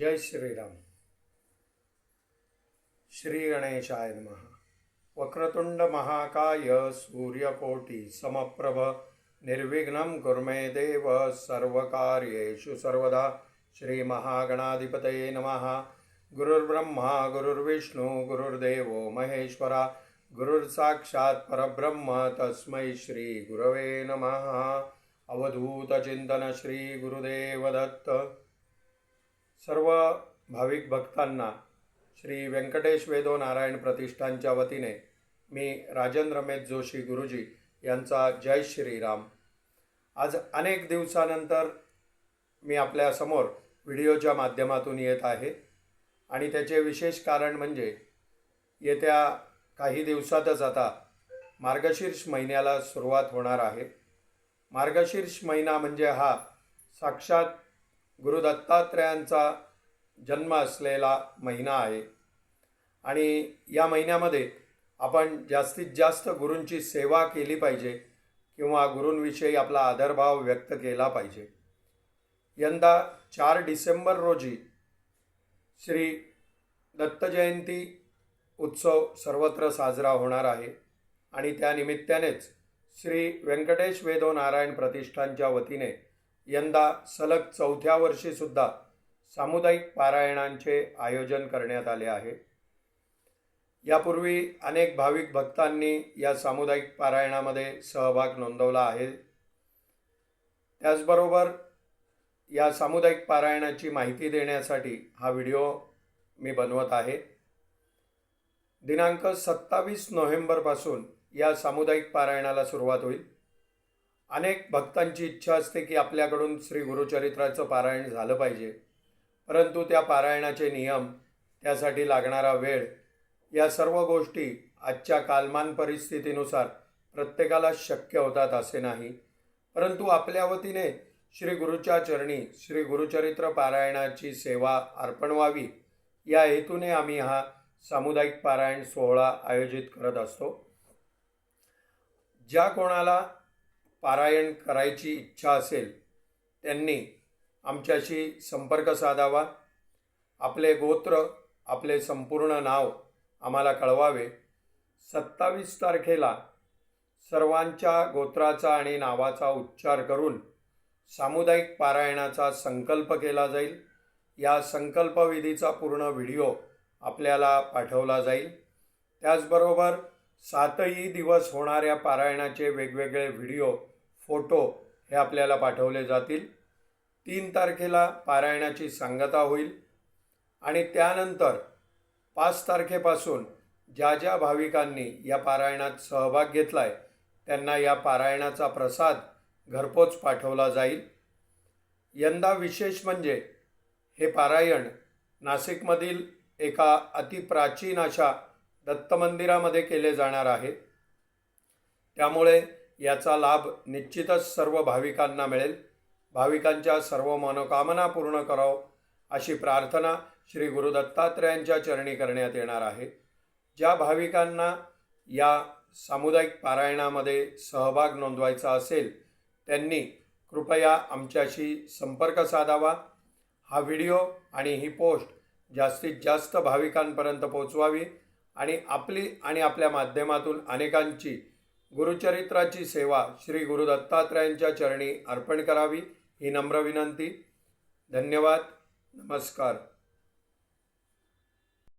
जय श्रीराम। श्री गणेशाय नमः। वक्रतुंड महाकाय सूर्यकोटी समप्रभ निर्विघ्नं कुर्मे देव सर्वकार्येषु सर्वदा। श्रीमहागणाधिपतये नमः। गुरुर्ब्रह्मा गुरुर्विष्णू गुरुर्देवो महेश्वरा। गुरुर्साक्षात् परब्रह्म तस्मै श्रीगुरवे नमः। अवधूतचिन्तन श्रीगुरुदेवदत्त सर्व भाविक भक्तांना श्री व्यंकटेश वेदो नारायण प्रतिष्ठानच्या वतीने मी राजन रमेश जोशी गुरुजी यांचा जय श्रीराम. आज अनेक दिवसानंतर मी आपल्यासमोर व्हिडिओच्या माध्यमातून येत आहे आणि त्याचे विशेष कारण म्हणजे येत्या काही दिवसातच आता मार्गशीर्ष महिन्याला सुरुवात होणार आहे. मार्गशीर्ष महिना म्हणजे हा साक्षात गुरु दत्तात्रयांचा जन्म असलेला महिना आहे. आणि या महिन्यामध्ये आपण जास्तीत जास्त गुरूंची सेवा केली पाहिजे किंवा गुरूंविषयी आपला आदरभाव व्यक्त केला पाहिजे. यंदा चार डिसेंबर रोजी श्री दत्तजयंती उत्सव सर्वत्र साजरा होणार आहे. आणि त्यानिमित्तानेच श्री व्यंकटेश वेदो नारायण प्रतिष्ठानच्या वतीने यंदा सलग चौथ्या वर्षीसुद्धा सामुदायिक पारायणांचे आयोजन करण्यात आले आहे. यापूर्वी अनेक भाविक भक्तांनी या सामुदायिक पारायणामध्ये सहभाग नोंदवला आहे. त्याचबरोबर या सामुदायिक पारायणाची माहिती देण्यासाठी हा व्हिडिओ मी बनवत आहे. दिनांक सत्तावीस नोव्हेंबरपासून या सामुदायिक पारायणाला सुरुवात होईल. अनेक भक्तांची इच्छा असते की आपल्याकडून श्री गुरुचरित्राचं पारायण झालं पाहिजे. परंतु त्या पारायणाचे नियम त्यासाठी लागणारा वेळ या सर्व गोष्टी आजच्या कालमान परिस्थितीनुसार प्रत्येकाला शक्य होतात असे नाही. परंतु आपल्या वतीने श्री गुरुच्या चरणी श्री गुरुचरित्र पारायणाची सेवा अर्पण व्हावी या हेतूने आम्ही हा सामुदायिक पारायण सोहळा आयोजित करत असतो. ज्या कोणाला पारायण करायची इच्छा असेल त्यांनी आमच्याशी संपर्क साधावा. आपले गोत्र आपले संपूर्ण नाव आम्हाला कळवावे. सत्तावीस तारखेला सर्वांच्या गोत्राचा आणि नावाचा उच्चार करून सामुदायिक पारायणाचा संकल्प केला जाईल. या संकल्पविधीचा पूर्ण व्हिडिओ आपल्याला पाठवला जाईल. त्याचबरोबर सातही दिवस होणाऱ्या पारायणाचे वेगवेगळे व्हिडिओ फोटो हे आपल्याला पाठवले जातील. तीन तारखेला पारायणाची सांगता होईल. आणि त्यानंतर पाच तारखेपासून ज्या ज्या भाविकांनी या पारायणात सहभाग घेतला आहे त्यांना या पारायणाचा प्रसाद घरपोच पाठवला जाईल. यंदा विशेष म्हणजे हे पारायण नाशिकमधील एका अतिप्राचीन अशा दत्त मंदिरामध्ये केले जाणार आहे. त्यामुळे याचा लाभ निश्चितच सर्व भाविकांना मिळेल. भाविकांच्या सर्व मनोकामना पूर्ण करावं अशी प्रार्थना श्री गुरु दत्तात्रयांच्या चरणी करण्यात येणार आहे. ज्या भाविकांना या सामुदायिक पारायणामध्ये सहभाग नोंदवायचा असेल त्यांनी कृपया आमच्याशी संपर्क साधावा. हा व्हिडिओ आणि ही पोस्ट जास्तीत जास्त भाविकांपर्यंत पोचवावी आणि आपली आणि आपल्या माध्यमातून अनेकांची गुरुचरित्राची सेवा श्री गुरु दत्तात्रयांच्या चरणी अर्पण करावी ही नम्र विनंती. धन्यवाद. नमस्कार.